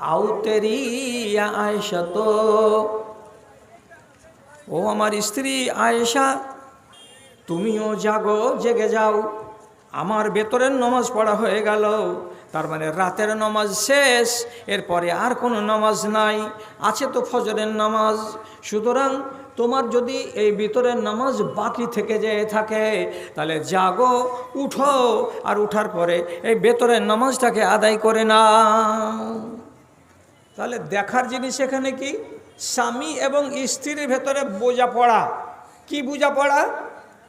আউতেরি আয়েশা তো। ও আমার স্ত্রী আয়েশা, তুমিও জাগো, জেগে যাও। আমার ভেতরের নমাজ পড়া হয়ে গেল। তার মানে রাতের নামাজ শেষ, এরপরে আর কোনো নামাজ নাই। আছে তো ফজরের নামাজ। সুতরাং তোমার যদি এই ভিতরের নামাজ বাকি থেকে যেয়ে থাকে, তাহলে জাগো, উঠো, আর উঠার পরে এই ভেতরের নামাজটাকে আদায় করে না তাহলে দেখার জিনিস এখানে কি? স্বামী এবং স্ত্রীর ভেতরে বোঝাপড়া। কি বোঝাপড়া?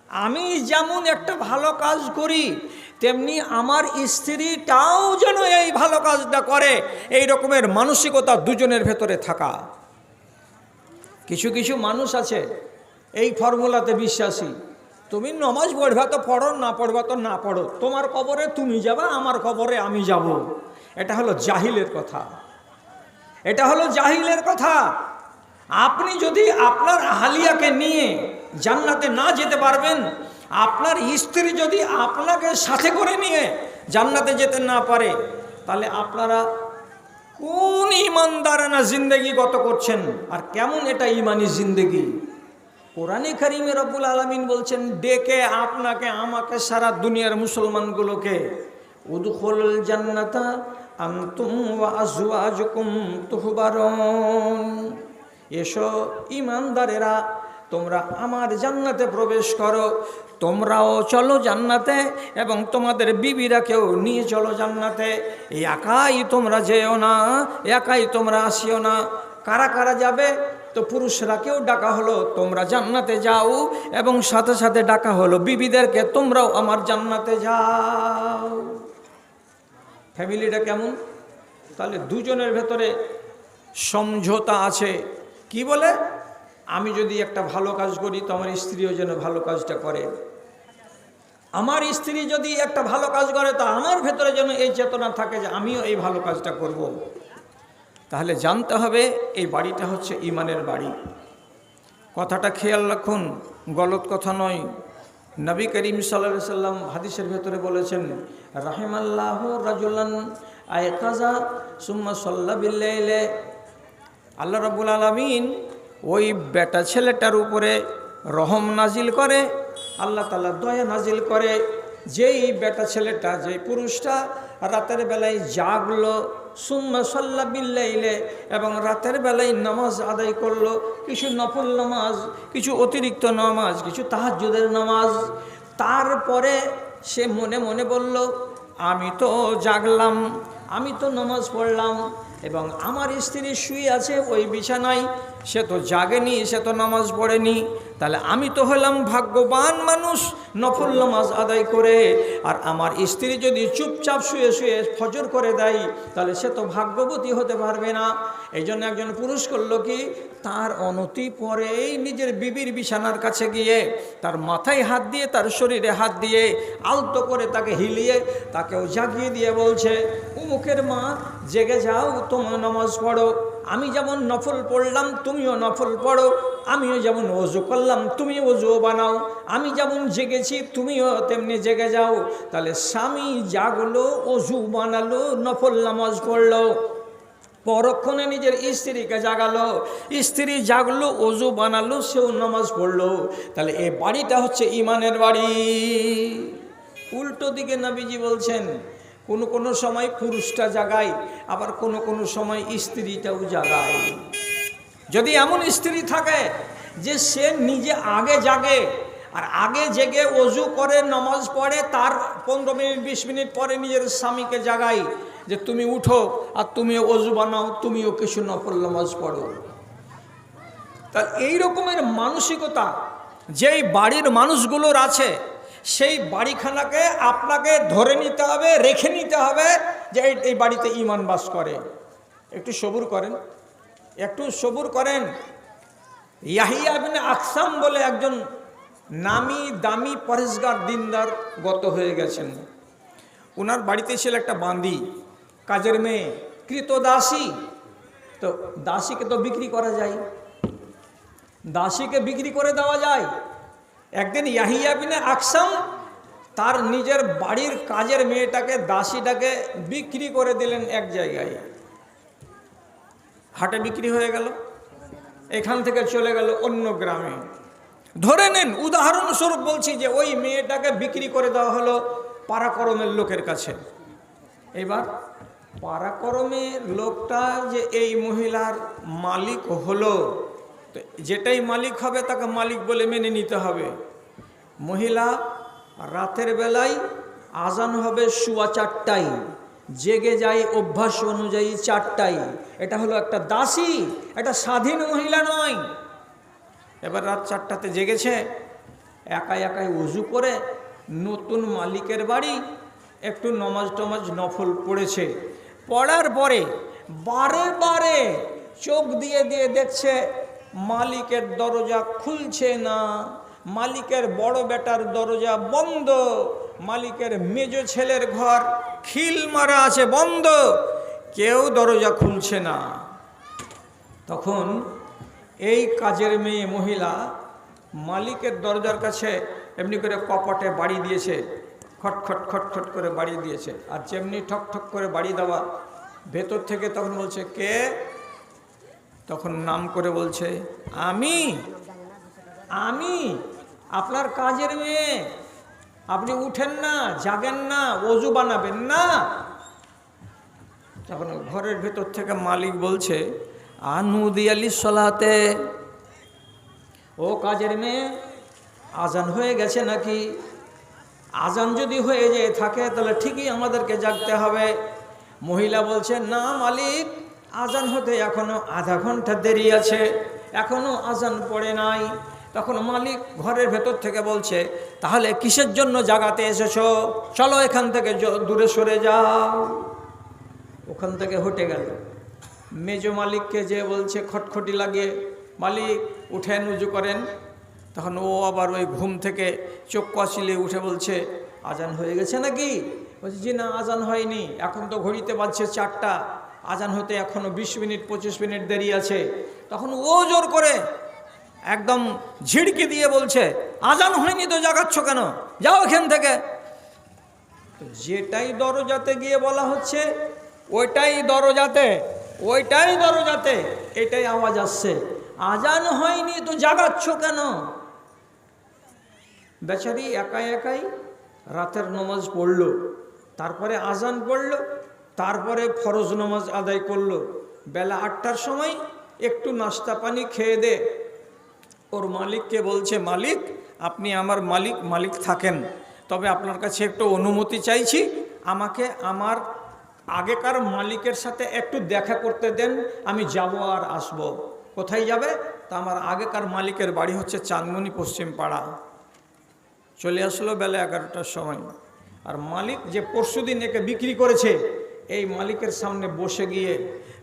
আমি যেমন একটা ভালো কাজ করি, তেমনি আমার স্ত্রীটাও যেন এই ভালো কাজটা করে। এই রকমের মানসিকতা দুজনের ভেতরে থাকা। কিছু কিছু মানুষ আছে, এই ফর্মুলাতে বিশ্বাসী। তুমি নমাজ পড়বা তো পড়ো, না পড়বা তো না পড়ো। তোমার কবরে তুমি যাবা, আমার কবরে আমি যাব। এটা হলো জাহিলের কথা। এটা হলো জাহিলের কথা। আপনি যদি আপনার আহালিয়াকে নিয়ে জান্নাতে না যেতে পারবেন, আপনার স্ত্রী যদি আপনাকে সাথে করে নিয়ে জান্নাতে যেতে না পারে, তাহলে আপনারা কোন ইমানদারানা জিন্দগি গত করছেন? আর কেমন এটা ইমানি জিন্দগি? কোরআনে কারিমে রব্বুল আলমিন বলছেন, ডেকে আপনাকে, আমাকে সারা দুনিয়ার মুসলমানগুলোকে উদখুল জান্নাতা আনতুম ওয়া আজওয়াজুকুম তুহবারুন। এসো ইমানদারেরা তোমরা আমার জান্নাতে প্রবেশ করো, তোমরাও চলো জান্নাতে এবং তোমাদের বিবিরা কেউ নিয়ে চলো জান্নাতে। একাই তোমরা যেও না, একাই তোমরা আসিও না। কারা কারা যাবে? তো পুরুষরাকেও ডাকা হলো, তোমরা জান্নাতে যাও এবং সাথে সাথে ডাকা হলো বিবিদেরকে, তোমরাও আমার জান্নাতে যাও। ফ্যামিলিটা কেমন? তাহলে দুজনের ভেতরে সমঝোতা আছে। কি বলে? আমি যদি একটা ভালো কাজ করি, তো আমার স্ত্রীও যেন ভালো কাজটা করে। আমার স্ত্রী যদি একটা ভালো কাজ করে, তো আমার ভেতরে যেন এই চেতনা থাকে যে আমিও এই ভালো কাজটা করব। তাহলে জানতে হবে, এই বাড়িটা হচ্ছে ইমানের বাড়ি। কথাটা খেয়াল রাখুন, গলত কথা নয়। নবী করিম সাল্লা সাল্লাম হাদিসের ভেতরে বলেছেন, রাহিমাল্লাহ রাজুল্লান আয়কাজা সুম্মা সাল্লা বিল্লাইলে। আল্লাহ রবুল আলমিন ওই বেটা ছেলেটার উপরে রহম নাজিল করে, আল্লাহ তালা দয়া নাজিল করে যেই বেটা ছেলেটা, যেই পুরুষটা রাতের বেলায় জাগলো, সুম্মা সাল্লা বিল্লাইলে এবং রাতের বেলায় নামাজ আদায় করল, কিছু নফল নামাজ, কিছু অতিরিক্ত নামাজ, কিছু তাহাজুদের নামাজ। তারপরে সে মনে মনে বলল, আমি তো জাগলাম, আমি তো নামাজ পড়লাম এবং আমার স্ত্রী শুয়ে আছে ওই বিছানায় সে তো জাগেনি, সে তো নামাজ পড়েনি। তাহলে আমি তো হলাম ভাগ্যবান মানুষ, নফল নামাজ আদায় করে। আর আমার স্ত্রী যদি চুপচাপ শুয়ে শুয়ে ফজর করে দেয়, তাহলে সে তো ভাগ্যবতী হতে পারবে না। এই জন্য একজন পুরুষ করল কি, তার অনতি পরেই নিজের বিবির বিছানার কাছে গিয়ে, তার মাথায় হাত দিয়ে, তার শরীরে হাত দিয়ে আলতো করে তাকে হিলিয়ে, তাকেও জাগিয়ে দিয়ে বলছে উমুখের মা, জেগে যাও, তোমার নামাজ পড়ো। আমি যেমন নফল পড়লাম, তুমিও নফল পড়ো। আমিও যেমন অজু করলাম তুমি অজুও বানাও। আমি যেমন জেগেছি, তুমিও তেমনি জেগে যাও। তাহলে স্বামী জাগলো অজু বানালো, নফল নামাজ পড়ল। পরক্ষণে নিজের স্ত্রীকে জাগালো। স্ত্রী জাগলো অজু বানালো, সেও নামাজ পড়ল। তাহলে এই বাড়িটা হচ্ছে ইমানের বাড়ি। উল্টো দিকে নাবিজি বলছেন কোনো কোনো সময় পুরুষটা জাগায়, আবার কোনো কোনো সময় স্ত্রীটাও জাগায়। যদি এমন স্ত্রী থাকে যে সে নিজে আগে জাগে, আর আগে জেগে অজু করে, নামাজ পড়ে, তার পনেরো মিনিট, বিশ মিনিট পরে নিজের স্বামীকে জাগাই যে তুমি উঠো আর তুমি অজু বানাও, তুমিও কিছু নফল নামাজ পড়ো। তা এই রকমের মানসিকতা যেই বাড়ির মানুষগুলোর আছে সেই বাড়িখানাকে আপনাকে ধরে নিতে হবে, রেখে নিতে হবে যে এই বাড়িতে ইমান বাস করে। একটু সবুর করেন। একটু সবুর করেন। ইয়াহিয়া বিন আকসাম বলে একজন নামি দামি পরেশগার দিনদার গত হয়ে গেছেন। ওনার বাড়িতে ছিল একটা বান্দি, কাজের মেয়ে কৃতদাসী তো দাসীকে তো বিক্রি করা যায়। দাসীকে বিক্রি করে দেওয়া যায়। একদিন ইয়াহিয়া বিনে আকসাম তার নিজের বাড়ির কাজের মেয়েটাকে, দাসীটাকে বিক্রি করে দিলেন এক জায়গায়। হাটে বিক্রি হয়ে গেল, এখান থেকে চলে গেল অন্য গ্রামে। ধরে নেন, উদাহরণস্বরূপ বলছি যে ওই মেয়েটাকে বিক্রি করে দেওয়া হলো পারাকরমের লোকের কাছে। এবার পারাকরমের লোকটা যে এই মহিলার মালিক হলো তো যেটাই মালিক হবে তাকে মালিক বলে মেনে নিতে হবে। মহিলা, রাতের বেলায় আজান হবে শুয়া চারটায়। জেগে যায় অভ্যাস অনুযায়ী চারটায়। এটা হলো একটা দাসী, এটা স্বাধীন মহিলা নয়। এবার রাত চারটাতে জেগেছে, একাই একাই উজু করে নতুন মালিকের বাড়ি, একটু নমাজ টমাজ নফল পড়েছে। পড়ার পরে বারে বারে চোখ দিয়ে দিয়ে দেখছে মালিকের দরজা খুলছে না, মালিকের বড় বেটার দরজা বন্ধ, মালিকের মেজ ছেলের ঘর খিল মারা আছে বন্ধ, কেউ দরজা খুলছে না। তখন এই কাজের মেয়ে মহিলা মালিকের দরজার কাছে এমনি করে কপটে বাড়ি দিয়েছে খটখট খটখট করে বাড়ি দিয়েছে, আর যেমনি ঠক ঠক করে বাড়ি দেওয়া, ভেতর থেকে তখন বলছে, কে তখন নাম করে বলছে, আমি আমি আপনার কাজের মেয়ে। আপনি উঠেন না, জাগেন না, অজু বানাবেন না। তখন ঘরের ভেতর থেকে মালিক বলছে আনুদিয়ালি সলাতে। ও কাজের মেয়ে, আজান হয়ে গেছে নাকি? আজান যদি হয়ে যেয়ে থাকে, তাহলে ঠিকই আমাদেরকে জাগতে হবে। মহিলা বলছে, না মালিক আজান হতে এখনও আধা ঘণ্টা দেরি আছে, এখনও আজান পড়ে নাই। তখন মালিক ঘরের ভেতর থেকে বলছে, তাহলে কিসের জন্য জাগাতে এসেছ? চলো এখান থেকে দূরে সরে যাও। ওখান থেকে হটে গেল। মেজ মালিককে যে বলছে, খটখটি লাগে মালিক, উঠেন, উজু করেন। তখন ও আবার ওই ঘুম থেকে চোখ কষিলে উঠে বলছে, আজান হয়ে গেছে নাকি? বলছে, জি না, আজান হয়নি। এখন তো ঘড়িতে বাজছে চারটা। আজান হতে এখনও বিশ মিনিট, পঁচিশ মিনিট দেরি আছে। তখন ও জোর করে একদম ঝিড়কি দিয়ে বলছে, আজান হয়নি তো, জাগাচ্ছ কেন? যাও এখান থেকে। যেটাই দরজাতে গিয়ে বলা হচ্ছে, ওইটাই দরজাতে ওইটাই দরজাতে, এটাই আওয়াজ আসছে। আজান হয়নি তো, জাগাচ্ছ কেন? বেচারি একাই একাই রাতের নমাজ পড়ল। তারপরে আজান পড়ল তারপরে ফরজ নামাজ আদায় করল। বেলা আটটার সময় একটু নাস্তা পানি খেয়ে দে। ওর মালিককে বলছে, মালিক, আপনি আমার মালিক মালিক থাকেন। তবে আপনার কাছে একটু অনুমতি চাইছি। আমাকে আমার আগেকার মালিকের সাথে একটু দেখা করতে দেন। আমি যাব আর আসব। কোথায় যাবে? তা আমার আগেকার মালিকের বাড়ি হচ্ছে চাঁদমণি পশ্চিম পাড়া। চলে আসলো বেলা এগারোটার সময়। আর মালিক যে পরশুদিন একে বিক্রি করেছে এই মালিকের সামনে বসে গিয়ে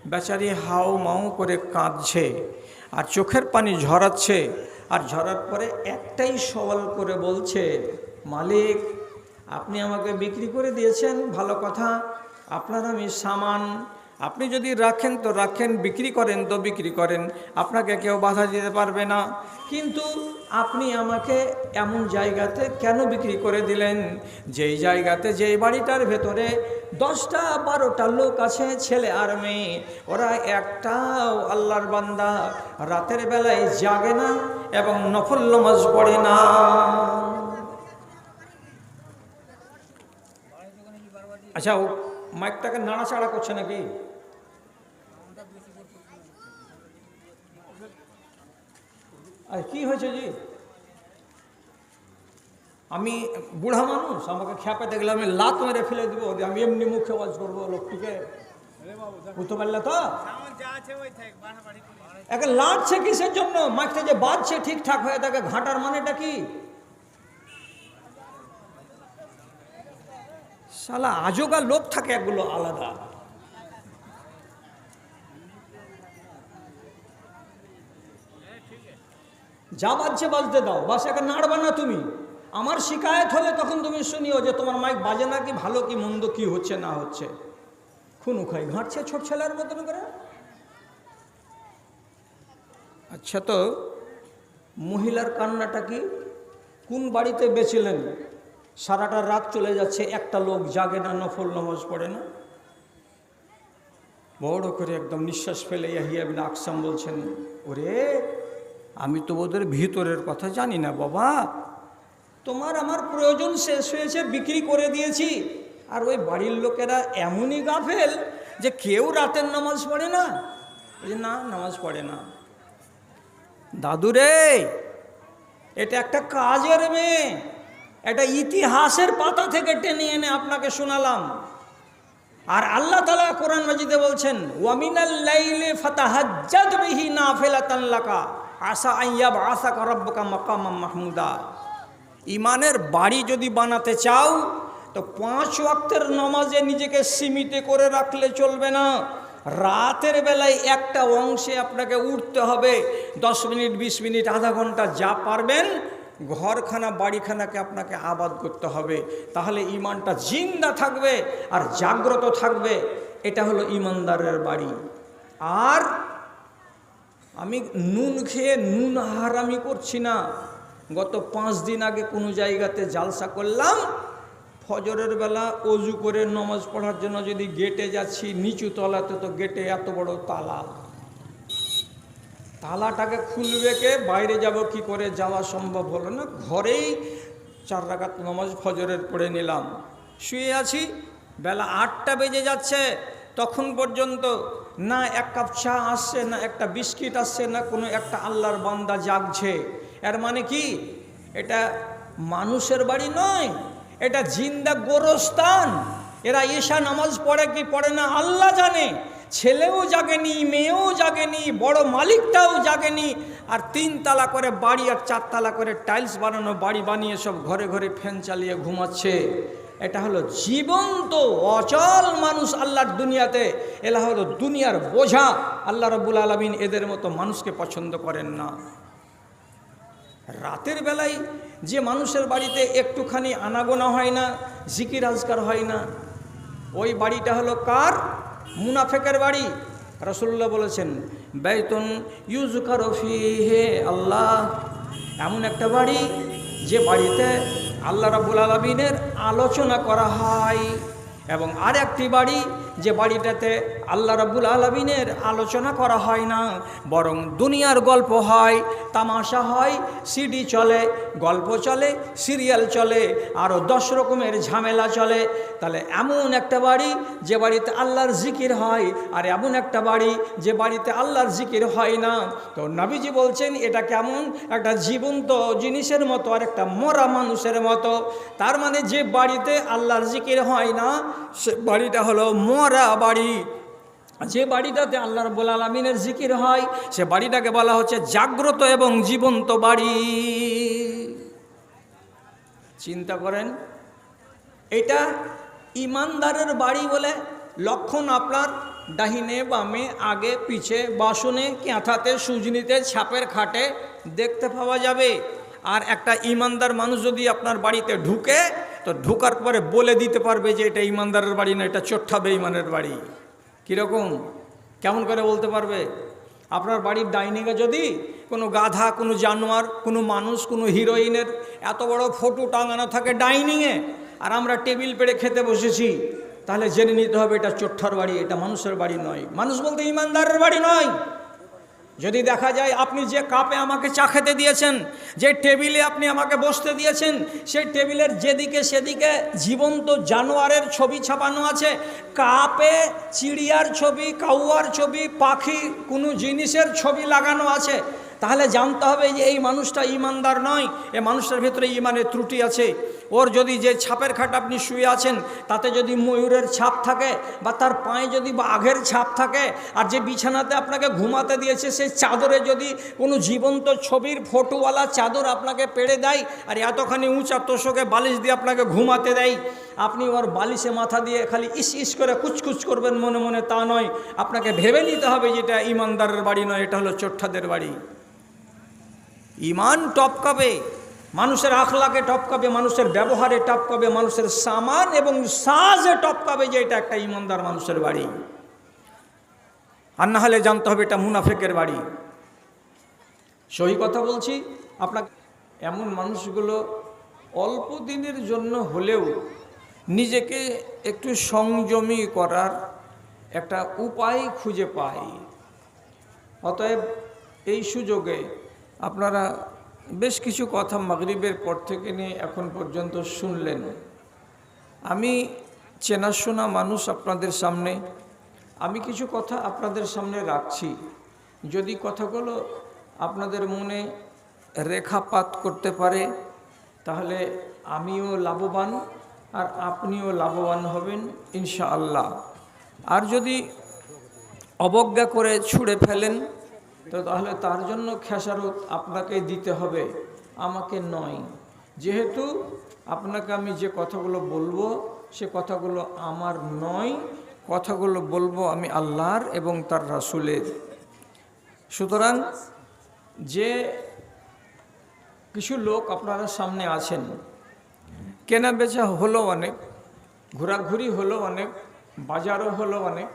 বেচারি হাও মাও করে কাঁদছে আর চোখের পানি ঝরাচ্ছে আর ঝরার পরে একটাই সওয়াল করে বলছে, মালিক, আপনি আমাকে বিক্রি করে দিয়েছেন, ভালো কথা। আপনার আমি সামান। আপনি যদি রাখেন তো রাখেন, বিক্রি করেন তো বিক্রি করেন। আপনাকে কেউ বাধা দিতে পারবে না। কিন্তু আপনি আমাকে এমন জায়গাতে কেন বিক্রি করে দিলেন? যেই জায়গাতে যেই বাড়িটার ভেতরে দশটা, বারোটা লোক আছে, ছেলে আর মেয়ে। ওরা একটাও আল্লাহর বান্দা রাতের বেলায় জাগে না এবং নফল নমাজ পড়ে না। আচ্ছা ও মাইকটাকে নাড়াচাড়া করছে নাকি? আর, কি হয়েছে জি? আমি বুড়া মানুষ, আমাকে খ্যাপে দেখলে আমি লাত মেরে ফেলে দিব আমি এমনি মুখে ওয়াজ করব লোকটিকে। বুঝতে পারলে তো? একে লাটছে কিসের জন্য মাইকটা যে বাঁধছে ঠিকঠাক হয়ে থাকে, ঘাটার মানেটা কি? শালা, আজোগা লোক থাকে একগুলো আলাদা। যা বাজছে বাজতে দাও, বাস একে নাড়বা না তুমি। আমার শিকায়ত হলে তখন তুমি শুনিও যে তোমার মাইক বাজে না কি, ভালো কি, মন্দ কি হচ্ছে, না হচ্ছে। খুনু খাই, ঘাঁটছে ছোট ছেলের মতন করে। আচ্ছা তো, মহিলার কান্নাটা কি? কোন বাড়িতে বেছিলেন? সারাটা রাত চলে যাচ্ছে, একটা লোক জাগে না, নফল নমাজ পড়ে না। বড় করে একদম নিঃশ্বাস ফেলে ইয়াহিয়া বিন আকসাম বলছেন, ওরে, আমি তো ওদের ভিতরের কথা জানি না বাবা। তোমার আমার প্রয়োজন শেষ হয়েছে বিক্রি করে দিয়েছি। আর ওই বাড়ির লোকেরা এমনই গাফেল যে কেউ রাতের নামাজ পড়ে না। বলছে, না নামাজ পড়ে না। দাদুরে এটা একটা কাজের মেয়ে। এটা ইতিহাসের পাতা থেকে টেনে এনে আপনাকে শোনালাম। আর আল্লাহ তালা কোরআন মাজিদে বলছেন ওয়ামিনাল লাইলে ফাতাহাজ্জাদ বিহি নাফিলাতান লাকা। আশা আইয়াব আশা রাব্বুকা মাকামাম মাহমুদা। ইমানের বাড়ি যদি বানাতে চাও, তো পাঁচ ওয়াক্তের নামাজে নিজেকে সীমিত করে রাখলে চলবে না। রাতের বেলায় একটা অংশে আপনাকে উঠতে হবে। দশ মিনিট, বিশ মিনিট, আধা ঘণ্টা যা পারবেন, ঘরখানা, বাড়িখানাকে আপনাকে আবাদ করতে হবে। তাহলে ইমানটা জিন্দা থাকবে আর জাগ্রত থাকবে। এটা হলো ইমানদারের বাড়ি। আর আমি নুন খেয়ে নুন হারামি করছি না। গত পাঁচ দিন আগে কোনো জায়গাতে জালসা করলাম। ফজরের বেলা অজু করে নমাজ পড়ার জন্য যদি গেটে যাচ্ছি, নিচু তলাতে তো গেটে এত বড় তালা। তালাটাকে খুলবে কে বাইরে যাব কি করে? যাওয়া সম্ভব হলো না। ঘরেই চার রাকাত নমাজ ফজরের পড়ে নিলাম। শুয়ে আছি। বেলা আটটা বেজে যাচ্ছে। তখন পর্যন্ত না এক কাপ চা আসছে, না একটা বিস্কিট আসছে, না কোনো একটা আল্লাহর বান্দা জাগছে। এর মানে কি? এটা মানুষের বাড়ি নয়, এটা জিন্দা গোরস্থান। এরা ঈশা নামাজ পড়ে কি পড়ে না আল্লাহ জানে। ছেলেও জাগেনি, মেয়েও জাগেনি, বড় মালিকটাও জাগেনি। আর তিন তালা করে বাড়ি আর চারতলা করে টাইলস বানানো, বাড়ি বানিয়ে সব ঘরে ঘরে ফ্যান চালিয়ে ঘুমাচ্ছে। এটা হলো জীবন্ত, অচল মানুষ আল্লাহর দুনিয়াতে। এলা হলো দুনিয়ার বোঝা। আল্লাহ রব্বুল আলমিন এদের মতো মানুষকে পছন্দ করেন না। রাতের বেলায় যে মানুষের বাড়িতে একটুখানি আনাগোনা হয় না, জিকির আজকার হয় না, ওই বাড়িটা হলো কার? মুনাফেকের বাড়ি। রসুল্লাহ বলেছেন বেতন ইউজুকার হে আল্লাহ। এমন একটা বাড়ি যে বাড়িতে আল্লাহ রাবুল আলমিনের আলোচনা করা হয়। এবং আর একটি বাড়ি যে বাড়িটাতে আল্লাহ রাব্বুল আলমিনের আলোচনা করা হয় না, বরং দুনিয়ার গল্প হয়, তামাশা হয় সিডি চলে, গল্প চলে, সিরিয়াল চলে আরও দশ রকমের ঝামেলা চলে। তাহলে এমন একটা বাড়ি যে বাড়িতে আল্লাহর জিকির হয়, আর এমন একটা বাড়ি যে বাড়িতে আল্লাহর জিকির হয় না। তো নবীজি বলছেন, এটা কেমন? একটা জীবন্ত জিনিসের মতো, আর একটা মরা মানুষের মতো। তার মানে যে বাড়িতে আল্লাহর জিকির হয় না, সে বাড়িটা হলো মরা বাড়ি। যে বাড়িটাতে আল্লাহ রব্বুল আলমিনের জিকির হয়, সে বাড়িটাকে বলা হচ্ছে জাগ্রত এবং জীবন্ত বাড়ি। চিন্তা করেন, এটা ইমানদারের বাড়ি বলে লক্ষণ আপনার ডাহিনে, বামে, আগে, পিছে, বাসনে ক্যাঁথাতে সুজনিতে, ছাপের খাটে দেখতে পাওয়া যাবে। আর একটা ইমানদার মানুষ যদি আপনার বাড়িতে ঢুকে, তো ঢুকার পরে বলে দিতে পারবে যে এটা ইমানদারের বাড়ি না, এটা চোট্টা বেঈমানের বাড়ি। কীরকম? কেমন করে বলতে পারবে? আপনার বাড়ির ডাইনিংয়ে যদি কোনো গাধা, কোনো জানোয়ার, কোনো মানুষ, কোনো হিরোইনের এত বড় ফটো টাঙানো থাকে ডাইনিংয়ে, আর আমরা টেবিল পেড়ে খেতে বসেছি, তাহলে জেনে নিতে হবে এটা চোট্টার বাড়ি, এটা মানুষের বাড়ি নয়। মানুষ বলতে ইমানদারের বাড়ি নয়। যদি দেখা যায় আপনি যে কাপে আমাকে চা খেতে দিয়েছেন, যে টেবিলে আপনি আমাকে বসতে দিয়েছেন, সেই টেবিলের যেদিকে সেদিকে জীবন্ত জানোয়ারের ছবি ছাপানো আছে, কাপে চিড়িয়ার ছবি, কাউয়ার ছবি, পাখি, কোনো জিনিসের ছবি লাগানো আছে। তাহলে জানতে হবে যে এই মানুষটা ইমানদার নয়, এ মানুষটার ভেতরে ইমানের ত্রুটি আছে। ওর যদি যে ছাপের খাট আপনি শুয়ে আছেন, তাতে যদি ময়ূরের ছাপ থাকে বা তার পায়ে যদি বাঘের ছাপ থাকে, আর যে বিছানাতে আপনাকে ঘুমাতে দিয়েছে সেই চাদরে যদি কোনো জীবন্ত ছবির ফটোওয়ালা চাদর আপনাকে পেড়ে দেয়, আর এতখানি উঁচা তোষকে বালিশ দিয়ে আপনাকে ঘুমাতে দেয়, আপনি ওর বালিশে মাথা দিয়ে খালি ইস ইস করে কুচকুচ করবেন মনে মনে তা নয়। আপনাকে ভেবে নিতে হবে যেটা ইমানদারের বাড়ি নয়, এটা হলো চোট্টাদের বাড়ি। ইমান টপকাবে, মানুষের আখলাকে টপকাবে, মানুষের ব্যবহারে টপকাবে, মানুষের সামান এবং সাজে টপকাবে যে এটা একটা ইমানদার মানুষের বাড়ি। আর না হলে জানতে হবে এটা মুনাফেকের বাড়ি। সহি কথা বলছি, আপনাকে এমন মানুষগুলো অল্প দিনের জন্য হলেও নিজেকে একটু সংযমী করার একটা উপায় খুঁজে পায়। অতএব এই সুযোগে আপনারা বেশ কিছু কথা মাগরিবের পর থেকে নিয়ে এখন পর্যন্ত শুনলেন। আমি চেনাশোনা মানুষ আপনাদের সামনে। আমি কিছু কথা আপনাদের সামনে রাখছি। যদি কথাগুলো আপনাদের মনে রেখাপাত করতে পারে, তাহলে আমিও লাভবান আর আপনিও লাভবান হবেন, ইনশাআল্লাহ। আর যদি অবজ্ঞা করে ছুঁড়ে ফেলেন তো তাহলে তার জন্য খেসারত আপনাকে দিতে হবে, আমাকে নয়। যেহেতু আপনাকে আমি যে কথাগুলো বলব, সে কথাগুলো আমার নয়, কথাগুলো বলব আমি আল্লাহর এবং তার রাসুলের। সুতরাং যে কিছু লোক আপনারা সামনে আছেন, কেনা বেচা হলো অনেক, ঘোরাঘুরি হলো অনেক, বাজারও হলো অনেক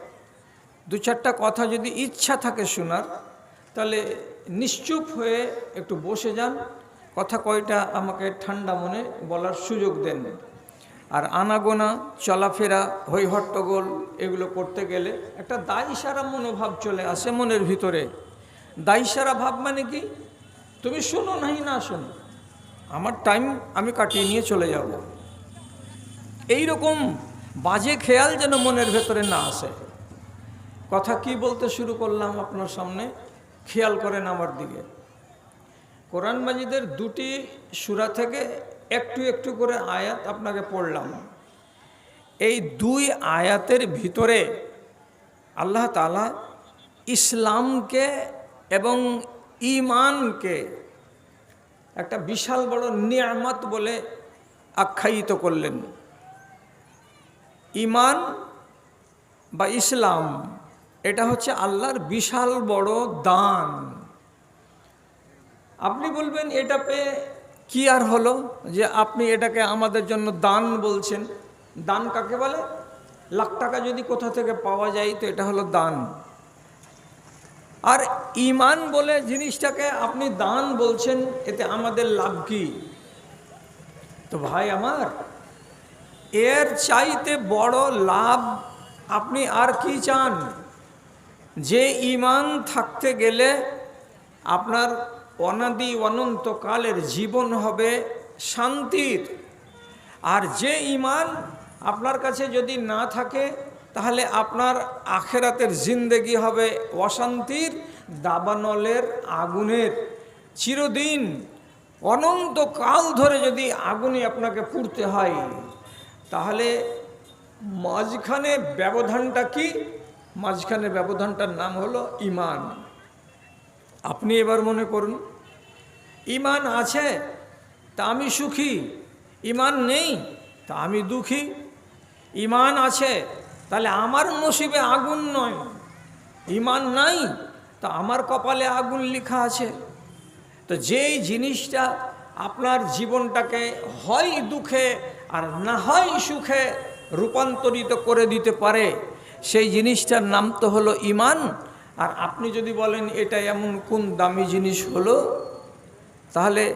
দু চারটা কথা যদি ইচ্ছা থাকে শোনার তাহলে নিশ্চুপ হয়ে একটু বসে যান। কথা কয়টা আমাকে ঠান্ডা মনে বলার সুযোগ দেন। আর আনাগোনা, চলাফেরা হই হট্টগোল এগুলো করতে গেলে একটা দায়সারা মনোভাব চলে আসে মনের ভিতরে। দায়সারা ভাব মানে কি? তুমি শোনো নাই না শোনো। আমার টাইম আমি কাটিয়ে নিয়ে চলে যাব। এই রকম বাজে খেয়াল যেন মনের ভেতরে না আসে। কথা কি বলতে শুরু করলাম আপনার সামনে? খেয়াল করেন আমার দিকে। কোরআন মাজিদের দুটি সুরা থেকে একটু একটু করে আয়াত আপনাকে পড়লাম। এই দুই আয়াতের ভিতরে আল্লাহ তালা ইসলামকে এবং ইমানকে একটা বিশাল বড় নিয়ামত বলে আখ্যায়িত করলেন। ইমান বা ইসলাম এটা হচ্ছে আল্লাহর বিশাল বড় দান। আপনি বলবেন, এটা পেয়ে কি আর হলো? যে আপনি এটাকে আমাদের জন্য দান বলছেন। দান কাকে বলে? লাখ টাকা যদি কোথা থেকে পাওয়া যায়, তো এটা হলো দান। আর ইমান বলে জিনিসটাকে আপনি দান বলছেন, এতে আমাদের লাভ কি? তো ভাই আমার, এর চাইতে বড় লাভ আপনি আর কি চান? যে ইমান থাকতে গেলে আপনার অনাদি অনন্তকালের জীবন হবে শান্তির। আর যে ইমান আপনার কাছে যদি না থাকে, তাহলে আপনার আখেরাতের জিন্দেগি হবে অশান্তির, দাবানলের আগুনের। চিরদিন, অনন্তকাল ধরে যদি আগুনে আপনাকে পুড়তে হয়, তাহলে মাঝখানে ব্যবধানটা কি? মাঝখানে ব্যবধানটার নাম হলো ইমান। আপনি এবার মনে করুন, ইমান আছে, তা আমি সুখী, ইমান নেই, তা আমি দুঃখী। ইমান আছে, তাহলে আমার নসিবে আগুন নয়। ইমান নাই, তা আমার কপালে আগুন লেখা আছে। তো যেই জিনিসটা আপনার জীবনটাকে হয় দুঃখে আর না হয় সুখে রূপান্তরিত করে দিতে পারে সেই জিনিসটার নাম তো হলো ইমান। আর আপনি যদি বলেন, এটা এমন কোন দামি জিনিস হলো? তাহলে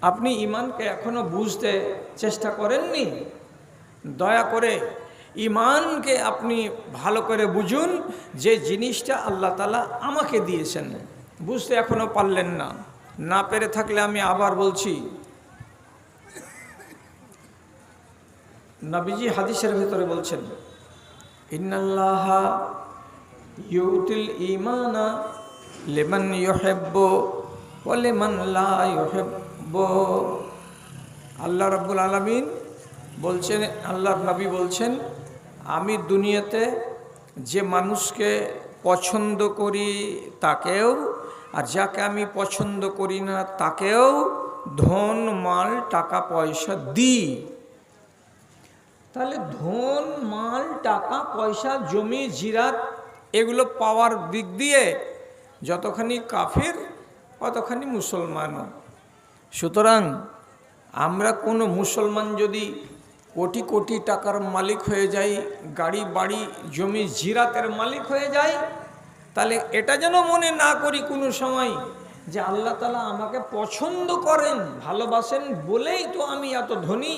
আপনি ইমানকে এখনও বুঝতে চেষ্টা করেননি। দয়া করে ইমানকে আপনি ভালো করে বুঝুন, যে জিনিসটা আল্লাহ তালা আমাকে দিয়েছেন। বুঝতে এখনও পারলেন না। না পেরে থাকলে আমি আবার বলছি। নবীজি হাদিসের ভেতরে বলছেন ইন্নাল্লাহা ইউতিল ইমানা লেমন ইহেব্ব ও লেমন আল্লাহ রব্বুল আলমিন বলছেন, আল্লাহর নবী বলছেন, আমি দুনিয়াতে যে মানুষকে পছন্দ করি তাকেও আর যাকে আমি পছন্দ করি না তাকেও ধন, মাল, টাকা, পয়সা দিই। তাহলে ধন, মাল, টাকা, পয়সা, জমি, জিরাত এগুলো পাওয়ার দিক দিয়ে যতখানি কাফির, ততখানি মুসলমানও। সুতরাং আমরা কোনো মুসলমান যদি কোটি কোটি টাকার মালিক হয়ে যাই, গাড়ি, বাড়ি, জমি, জিরাতের মালিক হয়ে যাই, তাহলে এটা যেন মনে না করি কোনো সময় যে আল্লাহ তালা আমাকে পছন্দ করেন, ভালোবাসেন বলেই তো আমি এত ধনী।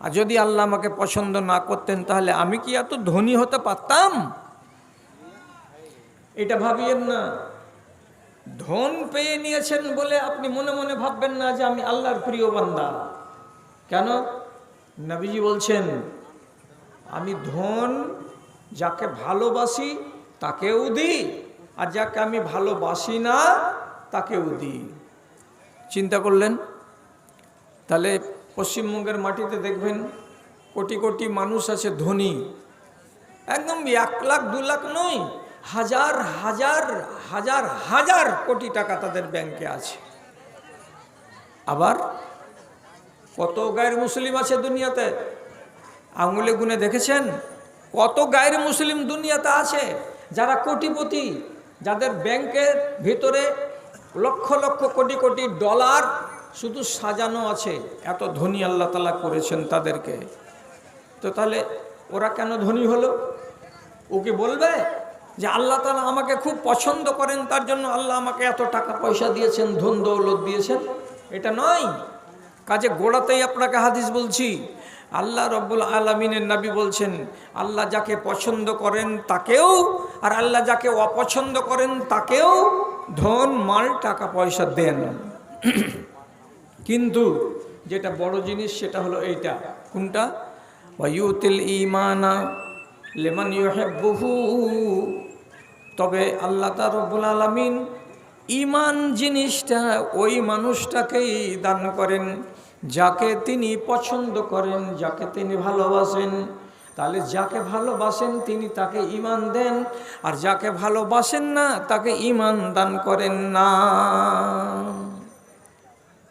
আর যদি আল্লাহ আমাকে পছন্দ না করতেন, তাহলে আমি কি এত ধনী হতে পারতাম? এটা ভাবিয়েন না। ধন পেয়ে নিয়েছেন বলে আপনি মনে মনে ভাববেন না যে আমি আল্লাহর প্রিয় বান্দা। কেন? নবীজি বলছেন, আমি ধন যাকে ভালোবাসি তাকেও দিই, আর যাকে আমি ভালোবাসি না তাকেও দিই। চিন্তা করলেন? তাহলে পশ্চিমবঙ্গের মাটিতে দেখবেন কোটি কোটি মানুষ আছে ধনী। একদম এক লাখ, দু লাখ নয়, হাজার হাজার হাজার হাজার কোটি টাকা তাদের ব্যাংকে আছে। আবার কত গায়ের মুসলিম আছে দুনিয়াতে? আঙুলে গুনে দেখেছেন? কত গায়ের মুসলিম দুনিয়াতে আছে? যারা কোটিপতি, যাদের ব্যাংকের ভিতরে লক্ষ লক্ষ কোটি কোটি ডলার শুধু সাজানো আছে, এত ধনী আল্লাহ তালা করেছেন তাদেরকে। তো তাহলে ওরা কেন ধনী হলো? ও কি বলবে যে আল্লাহ তালা আমাকে খুব পছন্দ করেন, তার জন্য আল্লাহ আমাকে এত টাকা পয়সা দিয়েছেন, ধন দৌলত দিয়েছেন? এটা নয়। কাজে গোড়াতেই আপনাকে হাদিস বলছি, আল্লাহ রব্বুল আলমিনের নবী বলছেন, আল্লাহ যাকে পছন্দ করেন তাকেও, আর আল্লাহ যাকে অপছন্দ করেন তাকেও ধন, মাল, টাকা, পয়সা দেন। কিন্তু যেটা বড় জিনিস সেটা হলো এইটা। কোনটা? ওয়ুতিল ইমানা লেমান ইউহেব্বুহু। তবে আল্লাহ তার রব্বুল আলমিন ইমান জিনিসটা ওই মানুষটাকেই দান করেন, যাকে তিনি পছন্দ করেন, যাকে তিনি ভালোবাসেন। তাহলে যাকে ভালোবাসেন তিনি তাকে ইমান দেন, আর যাকে ভালোবাসেন না তাকে ইমান দান করেন না।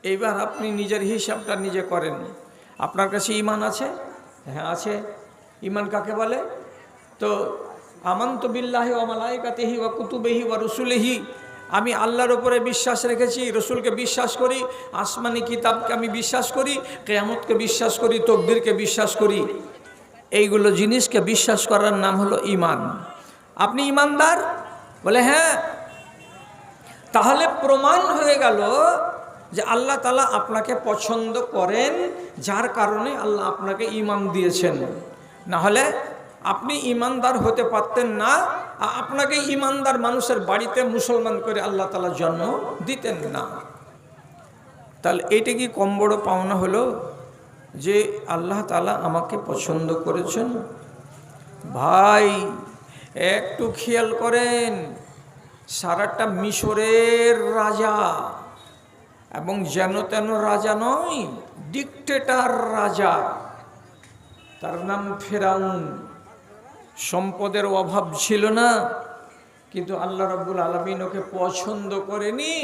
এইবার আপনি নিজের হিসাবটা নিজে করেন। আপনার কাছে ইমান আছে? হ্যাঁ আছে। ইমান কাকে বলে? তো, আমান্ত বিল্লাহি ও মালাইকাতেহি ও কুতুবেহি ও রসুলেহি। আমি আল্লাহর ওপরে বিশ্বাস রেখেছি, রসুলকে বিশ্বাস করি, আসমানি কিতাবকে আমি বিশ্বাস করি, কেয়ামতকে বিশ্বাস করি তকদিরকে বিশ্বাস করি। এইগুলো জিনিসকে বিশ্বাস করার নাম হলো ইমান আপনি ইমানদার বলে হ্যাঁ। তাহলে প্রমাণ হয়ে গেল যে আল্লাহ তালা আপনাকে পছন্দ করেন, যার কারণে আল্লাহ আপনাকে ইমান দিয়েছেন। না হলে আপনি ইমানদার হতে পারতেন না আপনাকে ইমানদার মানুষের বাড়িতে মুসলমান করে আল্লাহ তালা জন্ম দিতেন না। তাহলে এটা কি কম বড় পাওনা হলো? যে আল্লাহ তালা আমাকে পছন্দ করেছেন। ভাই, একটু খেয়াল করেন, সারাটা মিশরের রাজা এবং যেন তেন রাজা নয় ডিকটেটার রাজা। তার নাম ফেরাউন। সম্পদের অভাব ছিল না, কিন্তু আল্লাহ রব্বুল আলমিন ওকে পছন্দ করেনি,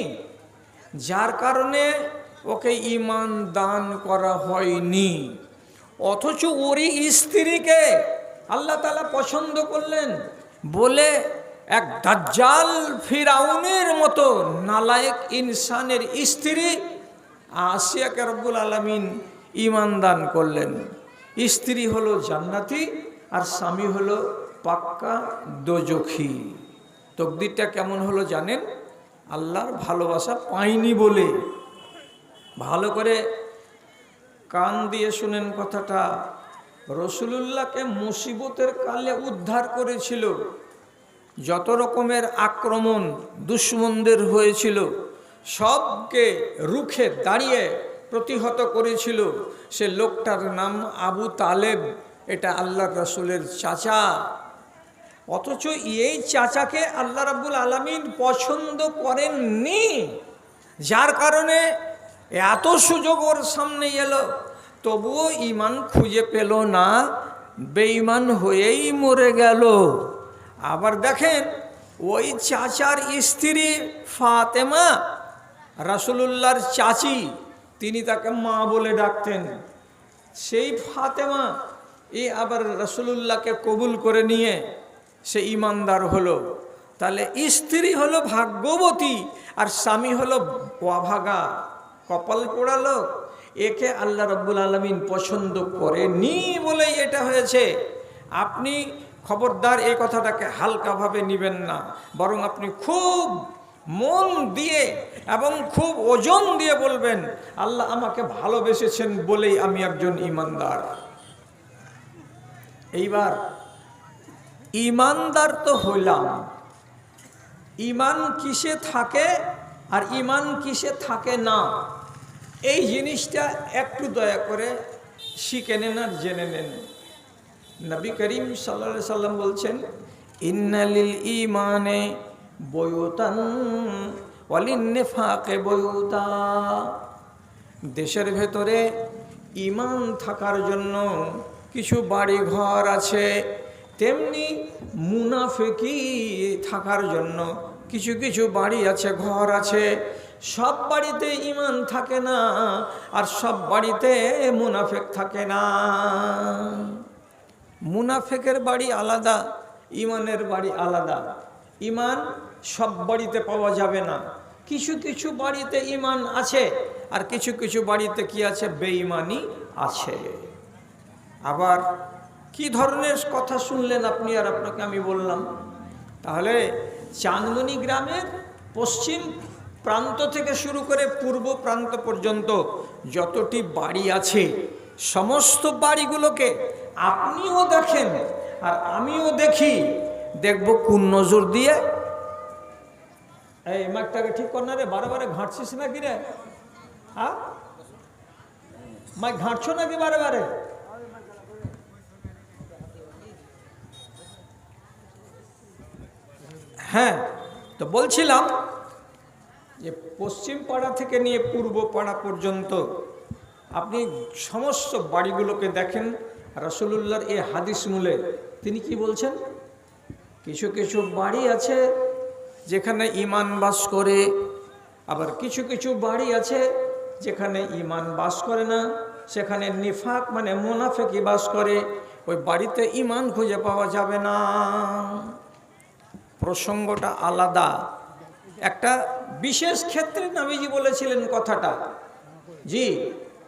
যার কারণে ওকে ইমান দান করা হয়নি। অথচ ওরই স্ত্রীকে আল্লাহ তালা পছন্দ করলেন। বলে এক দাজ্জাল ফিরাউনের মতো নালায়েক ইনসানের স্ত্রী আসিয়াকে রব্বুল আলমিন ইমান দান করলেন। স্ত্রী হলো জান্নাতি আর স্বামী হলো পাক্কা দোজখী। তকদিরটা কেমন হলো জানেন? আল্লাহর ভালোবাসা পাইনি বলে। ভালো করে কান দিয়ে শুনেন কথাটা। রসুলুল্লাহকে মুসিবতের কালে উদ্ধার করেছিল। যত রকমের আক্রমণ দুশ্মনদের হয়েছিল, সবকে রুখে দাঁড়িয়ে প্রতিহত করেছিল সে লোকটার নাম আবু তালেব। এটা আল্লাহ রসুলের চাচা। অথচ এই চাচাকে আল্লাহ রাব্বুল আলমিন পছন্দ করেননি, যার কারণে এত সুযোগ ওর সামনে এলো। তবুও ইমান খুঁজে পেল না, বেঈমান হয়েই মরে গেল। আবার দেখেন, ওই চাচার স্ত্রী ফাতেমা রাসুলুল্লাহর চাচি, তিনি তাকে মা বলে ডাকতেন। সেই ফাতেমা, এ আবার রসুলুল্লাহকে কবুল করে নিয়ে সে ইমানদার হলো। তাহলে স্ত্রী হলো ভাগ্যবতী, আর স্বামী হলো অভাগা, কপাল পোড়ালো একে আল্লাহ রব্বুল আলমিন পছন্দ করেনি বলেই এটা হয়েছে। আপনি খবরদার এই কথাটাকে হালকাভাবে নেবেন না। বরং আপনি খুব মন দিয়ে এবং খুব ওজন দিয়ে বলবেন, আল্লাহ আমাকে ভালোবেসেছেন বলেই আমি একজন ইমানদার। এইবার, ইমানদার তো হইলাম। ইমান কিসে থাকে আর ইমান কিসে থাকে না, এই জিনিসটা একটু দয়া করে শিখে নেন আর জেনে নেন। নবী করিম সাল্লা সাল্লাম বলছেন, ইন্নালিল ইমানে বয়ুতান ওয়ালিন্নে ফাঁকে বয়ুতা। দেশের ভেতরে ইমান থাকার জন্য কিছু বাড়ি ঘর আছে, তেমনি মুনাফেকি থাকার জন্য কিছু কিছু বাড়ি আছে, ঘর আছে। সব বাড়িতে ইমান থাকে না, আর সব বাড়িতে মুনাফেক থাকে না। মুনাফেকের বাড়ি আলাদা ইমানের বাড়ি আলাদা। ইমান সব বাড়িতে পাওয়া যাবে না। কিছু কিছু বাড়িতে ইমান আছে, আর কিছু কিছু বাড়িতে কি আছে? বেঈমানি আছে। আবার কি ধরনের কথা শুনলেন আপনি আর আপনাকে আমি বললাম? তাহলে চাঁদমণি গ্রামের পশ্চিম প্রান্ত থেকে শুরু করে পূর্ব প্রান্ত পর্যন্ত যতটি বাড়ি আছে, সমস্ত বাড়িগুলোকে আপনিও দেখেন আর আমিও দেখি। দেখব কোন নজর দিয়ে। এই মাইকটাকে ঠিক কর না রে, বারে বারে ঘাঁটছিস নাকি রে? হ্যাঁ? মাইক ঘাঁটছো নাকি বারে বারে? হ্যাঁ তো বলছিলাম যে পশ্চিম পাড়া থেকে নিয়ে পূর্ব পাড়া পর্যন্ত আপনি সমস্ত বাড়িগুলোকে দেখেন। রসুল্লাহর এই হাদিস মূলে তিনি কি বলছেন? কিছু কিছু বাড়ি আছে যেখানে ইমান বাস করে, আবার কিছু কিছু বাড়ি আছে যেখানে ইমান বাস করে না, সেখানে নিফাক মানে মোনাফেকি বাস করে, ওই বাড়িতে ইমান খুঁজে পাওয়া যাবে না। প্রসঙ্গটা আলাদা। একটা বিশেষ ক্ষেত্রে নামিজি বলেছিলেন কথাটা, জি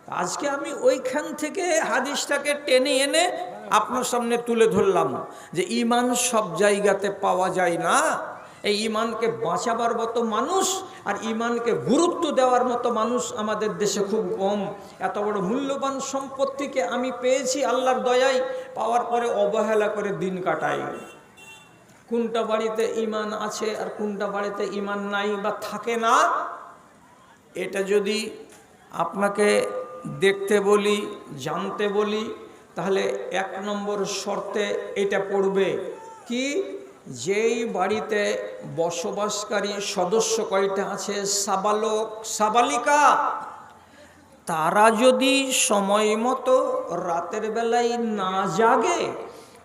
আজকে আমি ওইখান থেকে হাদিসটাকে টেনে এনে আপনার সামনে তুলে ধরলাম যে ইমান সব জায়গাতে পাওয়া যায় না। এই ইমানকে বাঁচাবার মতো মানুষ আর ইমানকে গুরুত্ব দেওয়ার মতো মানুষ আমাদের দেশে খুব কম। এত বড় মূল্যবান সম্পত্তিকে আমি পেয়েছি আল্লাহর দয়ায়, পাওয়ার পরে অবহেলা করে দিন কাটাই। কোনটা বাড়িতে ইমান আছে আর কোনটা বাড়িতে ইমান নাই বা থাকে না, এটা যদি আপনাকে দেখতে বলি, জানতে বলি, তাহলে এক নম্বর শর্তে এটা পড়বে কি? যেই বাড়িতে বসবাসকারী সদস্য কয়টা আছে? সাবালক, সাবালিকা। তারা যদি সময় মতো রাতের বেলায় না জাগে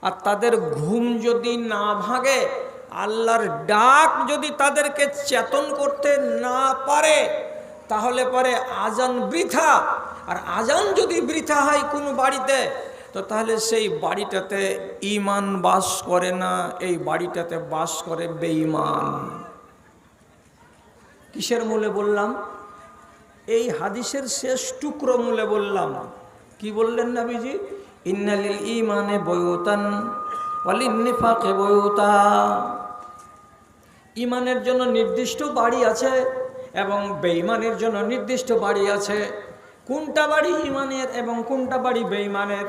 আর তাদের ঘুম যদি না ভাগে আল্লাহর ডাক যদি তাদেরকে চেতন করতে না পারে, তাহলে পরে আজান বৃথা। আর আজান যদি বৃথা হয় কোনো বাড়িতে, তো তাহলে সেই বাড়িটাতে ইমান বাস করে না, এই বাড়িটাতে বাস করে বেঈমান। কিসের মূলে বললাম? এই হাদিসের শেষ টুকরো মূলে বললাম। কি বললেন না নাবিজি? ইন্নালিল ইমানে বয়ুতান ওয়ালিন্নিফাকে বয়ুতা। ইমানের জন্য নির্দিষ্ট বাড়ি আছে এবং বেঈমানের জন্য নির্দিষ্ট বাড়ি আছে। কোনটা বাড়ি ইমানের এবং কোনটা বাড়ি বেঈমানের?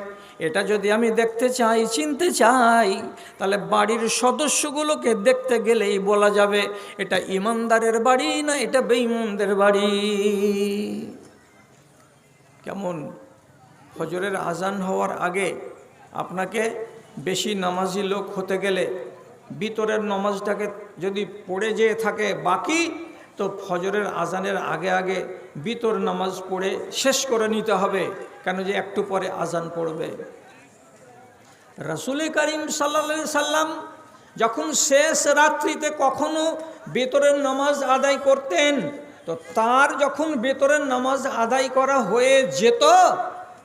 এটা যদি আমি দেখতে চাই, চিনতে চাই, তাহলে বাড়ির সদস্যগুলোকে দেখতে গেলেই বলা যাবে, এটা ইমানদারের বাড়ি না এটা বেঈমানদের বাড়ি। কেমন? ফজরের আজান হওয়ার আগে আপনাকে বেশি নামাজি লোক হতে গেলে ভিতরের নামাজটাকে যদি পড়ে যেয়ে থাকে বাকি, তো ফজরের আজানের আগে আগে ভিতর নামাজ পড়ে শেষ করে নিতে হবে। কেন যে একটু পরে আজান পড়বে। রসুল করিম সাল্লা সাল্লাম যখন শেষ রাত্রিতে কখনো বেতরের নামাজ আদায় করতেন, তো তার যখন বেতরের নামাজ আদায় করা হয়ে যেত,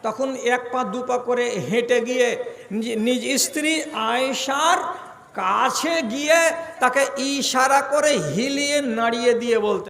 তখন এক পা দু পা করে হেঁটে গিয়ে নিজ- নিজ স্ত্রী আয়েশার কাছে গিয়ে তাকে ইশারা করে হিলিয়ে নাড়িয়ে দিয়ে বলতে